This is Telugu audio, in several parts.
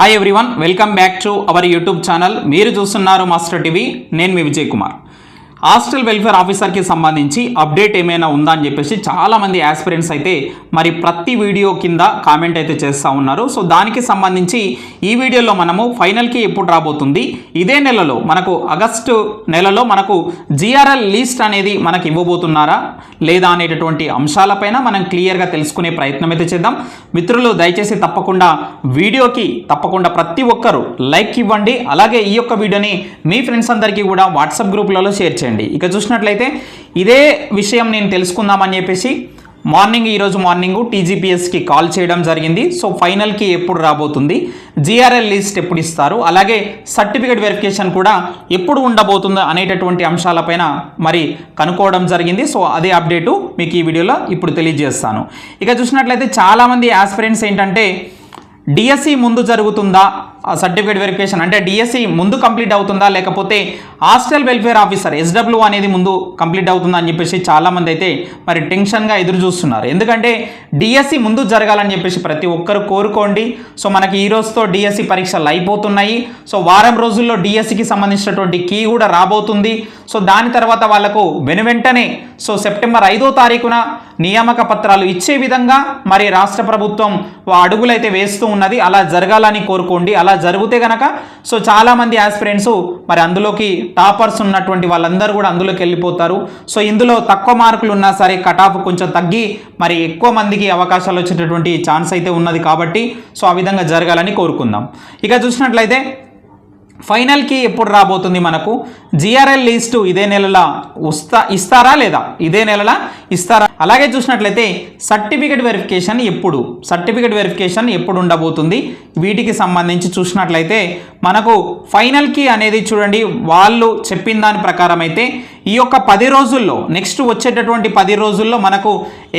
Hi everyone welcome back to our YouTube channel మీరు చూస్తున్నారు మాస్టర్ టీవీ నేను మీ విజయ్ కుమార్. హాస్టల్ వెల్ఫేర్ ఆఫీసర్కి సంబంధించి అప్డేట్ ఏమైనా ఉందా అని చెప్పేసి చాలామంది యాస్పిరెంట్స్ అయితే మరి ప్రతి వీడియో కింద కామెంట్ అయితే చేస్తూ ఉన్నారు. సో దానికి సంబంధించి ఈ వీడియోలో మనము ఫైనల్కి ఎప్పుడు రాబోతుంది? ఇదే నెలలో మనకు ఆగస్టు నెలలో మనకు జిఆర్ఎల్ లిస్ట్ అనేది మనకి ఇవ్వబోతున్నారా? లేదా అనేటటువంటి అంశాలపైన మనం క్లియర్గా తెలుసుకునే ప్రయత్నం అయితే చేద్దాం. మిత్రులు దయచేసి తప్పకుండా వీడియోకి తప్పకుండా ప్రతి ఒక్కరూ లైక్ ఇవ్వండి. అలాగే ఈ యొక్క వీడియోని మీ ఫ్రెండ్స్ అందరికీ కూడా వాట్సాప్ గ్రూప్లలో షేర్ చేయండి. ఇక చూసినట్లయితే ఇదే విషయం నేను తెలుసుకుందామని చెప్పేసి మార్నింగ్ ఈరోజు మార్నింగ్ టీజీపీఎస్కి కాల్ చేయడం జరిగింది. సో ఫైనల్కి ఎప్పుడు రాబోతుంది? జిఆర్ఎల్ లిస్ట్ ఎప్పుడు ఇస్తారు? అలాగే సర్టిఫికేట్ వెరిఫికేషన్ కూడా ఎప్పుడు ఉండబోతుందో అనేటటువంటి అంశాలపైన మరి కనుక్కోవడం జరిగింది. సో అదే అప్డేటు మీకు ఈ వీడియోలో ఇప్పుడు తెలియజేస్తాను. ఇక చూసినట్లయితే చాలామంది ఆస్పిరెంట్స్ ఏంటంటే డిఎస్సి ముందు జరుగుతుందా? సర్టిఫికేట్ వెరిఫికేషన్ అంటే డిఎస్సి ముందు కంప్లీట్ అవుతుందా? లేకపోతే హాస్టల్ వెల్ఫేర్ ఆఫీసర్ ఎస్డబ్ల్యూ అనేది ముందు కంప్లీట్ అవుతుందా అని చెప్పేసి చాలామంది అయితే మరి టెన్షన్గా ఎదురు చూస్తున్నారు. ఎందుకంటే డిఎస్సి ముందు జరగాలని చెప్పేసి ప్రతి ఒక్కరు కోరుకోండి. సో మనకి ఈ రోజుతో డిఎస్సి పరీక్షలు అయిపోతున్నాయి. సో వారం రోజుల్లో డిఎస్సికి సంబంధించినటువంటి కీ కూడా రాబోతుంది. సో దాని తర్వాత వాళ్ళకు వెను వెంటనే సో సెప్టెంబర్ ఐదో తారీఖున నియామక పత్రాలు ఇచ్చే విధంగా మరి రాష్ట్ర ప్రభుత్వం అడుగులైతే వేస్తూ ఉన్నది. అలా జరగాలని కోరుకోండి. అలా జరిగితే గనక సో చాలామంది ఆస్పిరెంట్స్ మరి అందులోకి టాపర్స్ ఉన్నటువంటి వాళ్ళందరూ కూడా అందులోకి వెళ్ళిపోతారు. సో ఇందులో తక్కువ మార్కులు ఉన్నా సరే కటాఫ్ కొంచెం తగ్గి మరి ఎక్కువ మందికి అవకాశాలు వచ్చేటటువంటి ఛాన్స్ అయితే ఉన్నది కాబట్టి సో ఆ విధంగా జరగాలని కోరుకుందాం. ఇక చూసినట్లయితే ఫైనల్కి ఎప్పుడు రాబోతుంది మనకు? జిఆర్ఎల్ లిస్టు ఇదే నెలలా వస్తా ఇస్తారా లేదా? ఇదే నెలలా ఇస్తారా? అలాగే చూసినట్లయితే సర్టిఫికేట్ వెరిఫికేషన్ ఎప్పుడు? సర్టిఫికేట్ వెరిఫికేషన్ ఎప్పుడు ఉండబోతుంది? వీటికి సంబంధించి చూసినట్లయితే మనకు ఫైనల్కి అనేది చూడండి వాళ్ళు చెప్పిన దాని ప్రకారం అయితే ఈ యొక్క పది రోజుల్లో నెక్స్ట్ వచ్చేటటువంటి పది రోజుల్లో మనకు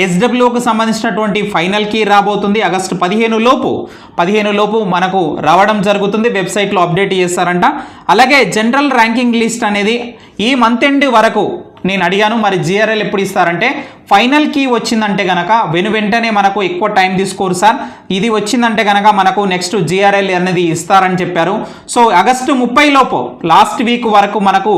ఎస్డబ్ల్యూకి సంబంధించినటువంటి ఫైనల్ కీ రాబోతుంది. ఆగస్టు పదిహేను లోపు పదిహేను లోపు మనకు రావడం జరుగుతుంది. వెబ్సైట్లో అప్డేట్ చేస్తారంట. అలాగే జనరల్ ర్యాంకింగ్ లిస్ట్ అనేది ఈ మంత్ ఎండ్ వరకు నేను అడిగాను మరి జిఆర్ఎల్ ఎప్పుడు ఇస్తారంటే? ఫైనల్ కీ వచ్చిందంటే కనుక వెను వెంటనే మనకు ఎక్కువ టైం తీసుకోరు సార్. ఇది వచ్చిందంటే కనుక మనకు నెక్స్ట్ జిఆర్ఎల్ అనేది ఇస్తారని చెప్పారు. సో ఆగస్టు ముప్పై లోపు లాస్ట్ వీక్ వరకు మనకు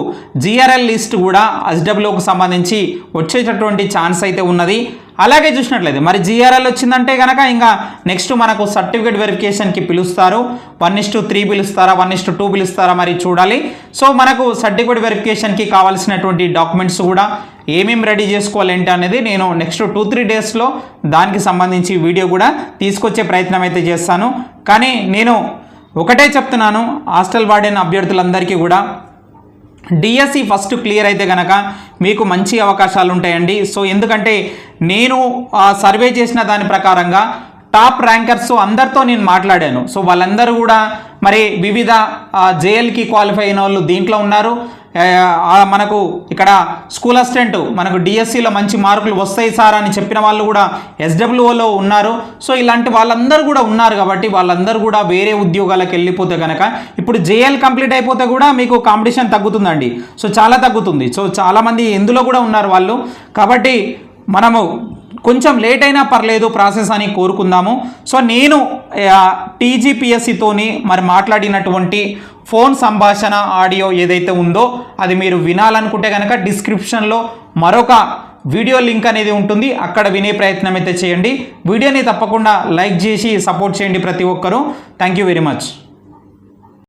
జిఆర్ఎల్ లిస్ట్ కూడా ఎస్డబ్ల్యూకి సంబంధించి వచ్చేటటువంటి ఛాన్స్ అయితే ఉన్నది. అలాగే చూసినట్లయితే మరి జిఆర్ఎల్ వచ్చిందంటే కనుక ఇంకా నెక్స్ట్ మనకు సర్టిఫికేట్ వెరిఫికేషన్కి పిలుస్తారు. వన్ ఇస్ టు త్రీ పిలుస్తారా? వన్ ఇస్ టు టూ పిలుస్తారా? మరి చూడాలి. సో మనకు సర్టిఫికేట్ వెరిఫికేషన్కి కావాల్సినటువంటి డాక్యుమెంట్స్ కూడా ఏమేమి రెడీ చేసుకోవాలి ఏంటి అనేది నేను నెక్స్ట్ టూ త్రీ డేస్లో దానికి సంబంధించి వీడియో కూడా తీసుకొచ్చే ప్రయత్నం అయితే చేస్తాను. కానీ నేను ఒకటే చెప్తున్నాను హాస్టల్ వార్డెన్ అభ్యర్థులందరికీ కూడా డిఎస్సి ఫస్ట్ క్లియర్ అయితే కనుక మీకు మంచి అవకాశాలు ఉంటాయండి సో ఎందుకంటే నేను సర్వే చేసిన దాని ప్రకారంగా టాప్ ర్యాంకర్స్ అందరితో నేను మాట్లాడాను. సో వాళ్ళందరూ కూడా మరి వివిధ జేఎల్కి క్వాలిఫై అయిన వాళ్ళు దీంట్లో ఉన్నారు. మనకు ఇక్కడ స్కూల్ అసిస్టెంట్ మనకు డిఎస్సిలో మంచి మార్కులు వస్తాయి సార్ అని చెప్పిన వాళ్ళు కూడా ఎస్డబ్ల్యూఓలో ఉన్నారు. సో ఇలాంటి వాళ్ళందరూ కూడా ఉన్నారు కాబట్టి వాళ్ళందరూ కూడా వేరే ఉద్యోగాలకు వెళ్ళిపోతే కనుక ఇప్పుడు జేఎల్ కంప్లీట్ అయిపోతే కూడా మీకు కాంపిటీషన్ తగ్గుతుందండి. సో చాలా తగ్గుతుంది. సో చాలామంది ఎందులో కూడా ఉన్నారు వాళ్ళు. కాబట్టి మనము కొంచెం లేట్ అయినా పర్లేదు ప్రాసెస్ అని కోరుకుందాము. సో నేను టీజీపీఎస్సితోని మరి మాట్లాడినటువంటి ఫోన్ సంభాషణ ఆడియో ఏదైతే ఉందో అది మీరు వినాలనుకుంటే కనుక డిస్క్రిప్షన్లో మరొక వీడియో లింక్ అనేది ఉంటుంది. అక్కడ వినే ప్రయత్నం అయితే చేయండి. వీడియోని తప్పకుండా లైక్ చేసి సపోర్ట్ చేయండి ప్రతి ఒక్కరూ. Thank you very much